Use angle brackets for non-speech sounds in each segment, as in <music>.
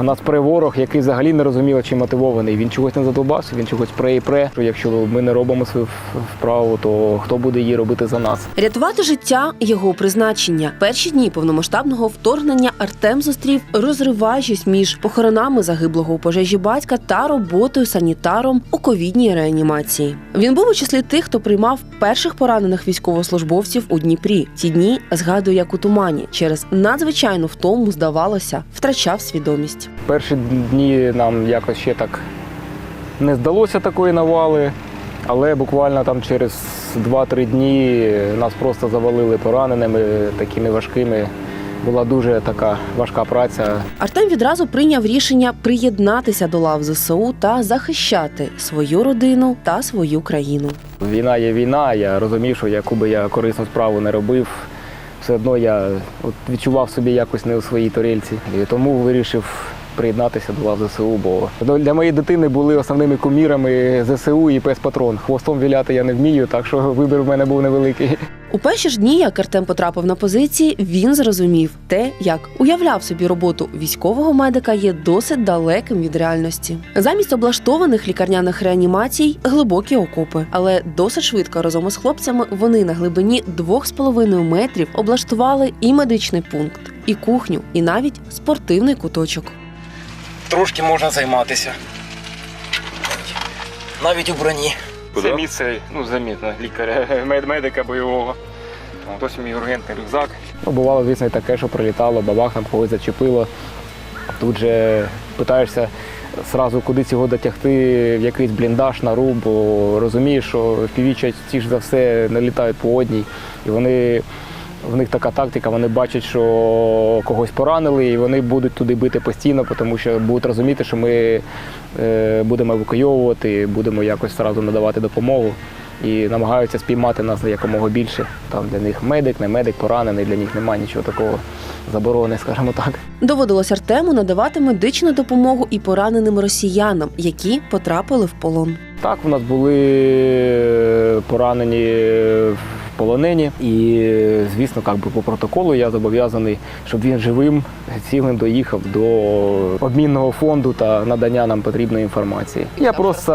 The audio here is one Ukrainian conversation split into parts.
У нас пре який взагалі не розумів, чим мотивований. Він чогось не задолбався, він чогось пре і пре. Що Якщо ми не робимо свою вправу, то хто буде її робити за нас? Рятувати життя його призначення. Перші дні повномасштабного вторгнення Артем зустрів, розриваючись між похоронами загиблого у пожежі батька та роботою санітаром у ковідній реанімації. Він був у числі тих, хто приймав перших поранених військовослужбовців у Дніпрі. Ті дні згадує як у тумані. Через надзвичайну втому, здавалося, втрачав свідомість. Перші дні нам якось ще так не здалося такої навали, але буквально там через 2-3 дні нас просто завалили пораненими, такими важкими. Була дуже така важка праця. Артем відразу прийняв рішення приєднатися до лав ЗСУ та захищати свою родину та свою країну. Війна є війна. Я розумів, що яку би я корисну справу не робив, все одно я от відчував собі якось не у своїй тарілці. І тому вирішив приєднатися до лав ЗСУ, бо для моєї дитини були основними кумірами ЗСУ і пес патрон. Хвостом віляти я не вмію, так що вибір в мене був невеликий. У перші ж дні, як Артем потрапив на позиції, він зрозумів те, як уявляв собі роботу військового медика, є досить далеким від реальності. Замість облаштованих лікарняних реанімацій глибокі окопи, але досить швидко разом із хлопцями вони на глибині 2,5 метрів облаштували і медичний пункт, і кухню, і навіть спортивний куточок. Трошки можна займатися. Навіть у броні. Куди? Це місце, ну, замітно, лікаря, <laughs> мед- медика бойового. От ось мій ургентний рюкзак. Ну, бувало, звісно, і таке, що прилітало, бабах там когось зачепило. Тут же питаєшся сразу кудись його дотягти, в якийсь бліндаж, нору, бо розумієш, що піві частіше за все налітають по одній. І вони, в них така тактика, вони бачать, що когось поранили, і вони будуть туди бити постійно, тому що будуть розуміти, що ми е, будемо евакуйовувати, будемо якось одразу надавати допомогу. І намагаються спіймати нас якомога більше. Там для них медик, не медик, поранений, для них немає нічого такого заборони, скажімо так. Доводилось Артему надавати медичну допомогу і пораненим росіянам, які потрапили в полон. Так, у нас були поранені полонені, і звісно, як би по протоколу я зобов'язаний, щоб він живим, цілим доїхав до обмінного фонду та надання нам потрібної інформації. Я просто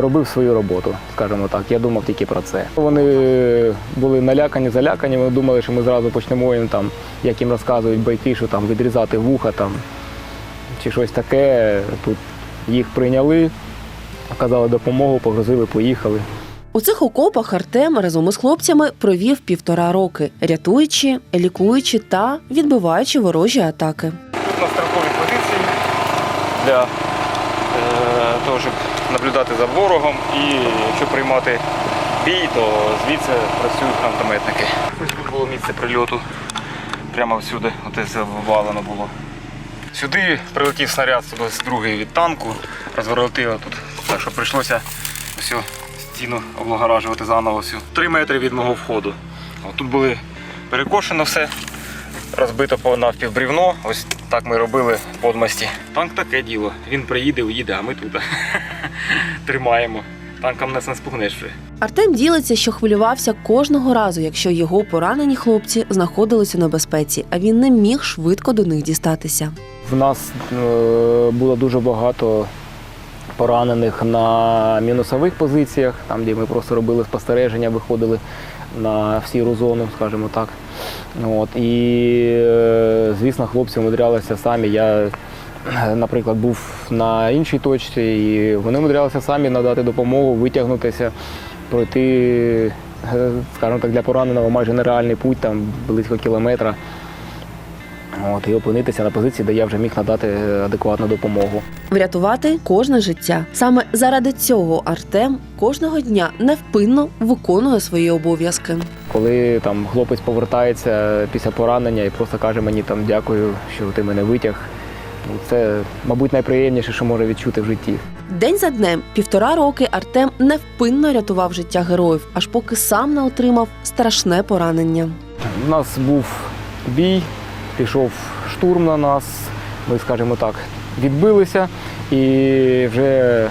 робив свою роботу, скажімо так. Я думав тільки про це. Вони були налякані, залякані. Вони думали, що ми зразу почнемо їм там, як їм розказують байки, що там відрізати вуха там чи щось таке. Тут їх прийняли. Оказали допомогу, погрузили, поїхали. У цих окопах Артем разом із хлопцями провів півтора роки, рятуючи, лікуючи та відбиваючи ворожі атаки. Тут на страховій позиції для е, того, щоб наблюдати за ворогом і якщо приймати бій, то звідси працюють гранатометники. Ось тут було місце прильоту. Прямо всюди, оте завалено було. Сюди прилетів снаряд з другої від танку, розворотив тут. Так що прийшлося всю стіну облагоражувати заново всю. Три метри від мого входу. Тут були перекошено все, розбито по брівно. Ось так ми робили в подмості. Танк таке діло. Він приїде, уїде, а ми тут <laughs> тримаємо. Танком нас не спугнеш вже. Артем ділиться, що хвилювався кожного разу, якщо його поранені хлопці знаходились у небезпеці, а він не міг швидко до них дістатися. В нас е, було дуже багато поранених на мінусових позиціях, там, де ми просто робили спостереження, виходили на сіру зону, скажімо так. От. І, е, звісно, хлопці умудрялися самі. Я, е, наприклад, був на іншій точці, і вони умудрялися самі надати допомогу, витягнутися, пройти, е, скажімо так, для пораненого майже нереальний путь, там близько кілометра. От, і опинитися на позиції, де я вже міг надати е, адекватну допомогу. Врятувати кожне життя. Саме заради цього Артем кожного дня невпинно виконує свої обов'язки. Коли там хлопець повертається після поранення і просто каже мені там дякую, що ти мене витяг. ну, Це, мабуть, найприємніше, що може відчути в житті. День за днем, півтора роки Артем невпинно рятував життя героїв, аж поки сам не отримав страшне поранення. У нас був бій, пішов штурм на нас. Ми, скажімо так, відбилися і вже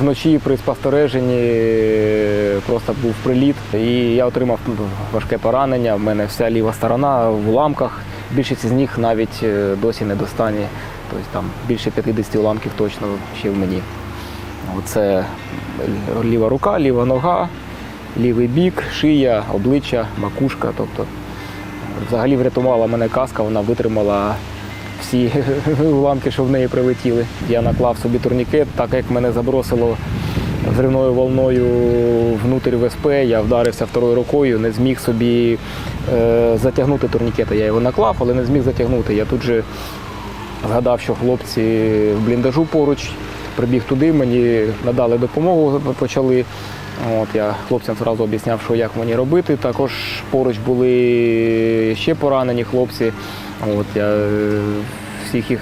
вночі при спостереженні просто був приліт. І я отримав важке поранення. У мене вся ліва сторона в уламках. Більшість з них навіть е, досі не достані Тобто там більше 50 уламків точно ще в мені. Це ліва рука, ліва нога, лівий бік, шия, обличчя, макушка. Тобто, взагалі врятувала мене каска, вона витримала всі <laughs> уламки, що в неї прилетіли. Я наклав собі турнікет, так як мене забросило взривною волною внутрі ВСП, я вдарився второю рукою, не зміг собі е, затягнути турнікета. Я його наклав, але не зміг затягнути. Я тут же згадав, що хлопці в бліндажу поруч, прибіг туди, мені надали допомогу, почали. От, я хлопцям одразу об'ясняв, що як мені робити. Також поруч були ще поранені хлопці. От, я е, всіх їх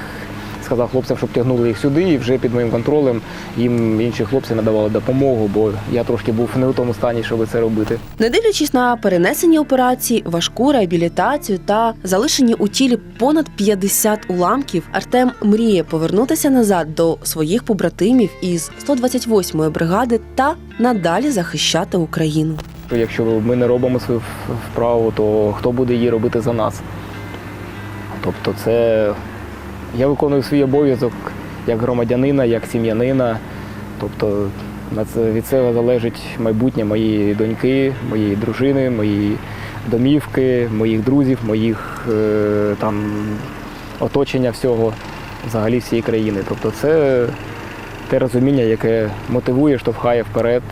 сказав хлопцям, щоб тягнули їх сюди, і вже під моїм контролем їм інші хлопці надавали допомогу, бо я трошки був не у тому стані, щоб це робити. Не дивлячись на перенесені операції, важку реабілітацію та залишені у тілі понад 50 уламків, Артем мріє повернутися назад до своїх побратимів із 128-ї бригади та надалі захищати Україну. Якщо ми не робимо свою вправу, то хто буде її робити за нас? Тобто, це я виконую свій обов'язок як громадянина, як сім'янина. Тобто від цього залежить майбутнє моєї доньки, моєї дружини, моєї домівки, моїх друзів, моїх е, там оточення всього, взагалі всієї країни. Тобто це те розуміння, яке мотивує, штовхає вперед.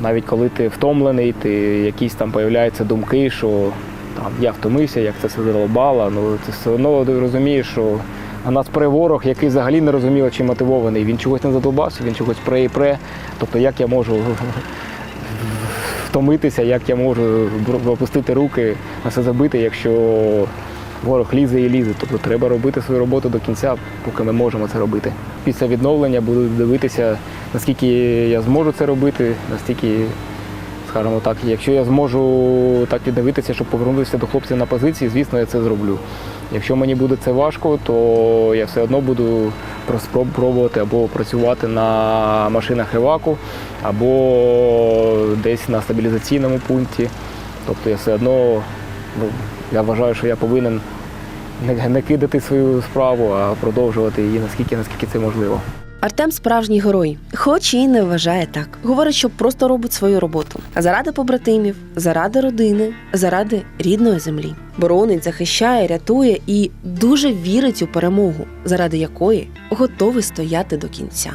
Навіть коли ти втомлений, ти якісь там появляються думки, що там я втомився, як це все задолбало, ну ти все одно розумієш, що на нас пре ворог, який взагалі не розуміло, чим мотивований. Він чогось не задолбався, він чогось пре і пре. Тобто як я можу <laughs> втомитися, як я можу опустити руки на все забити, якщо ворог лізе і лізе. Тобто треба робити свою роботу до кінця, поки ми можемо це робити. Після відновлення буду дивитися, наскільки я зможу це робити, настільки скажімо так, якщо я зможу так віддивитися, щоб повернутися до хлопців на позиції, звісно, я це зроблю. Якщо мені буде це важко, то я все одно буду пробувати або працювати на машинах еваку, або десь на стабілізаційному пункті. Тобто я все одно ну, я вважаю, що я повинен не, не кидати свою справу, а продовжувати її наскільки, наскільки це можливо. Артем справжній герой, хоч і не вважає так. Говорить, що просто робить свою роботу. Заради побратимів, заради родини, заради рідної землі. Боронить, захищає, рятує і дуже вірить у перемогу, заради якої готовий стояти до кінця.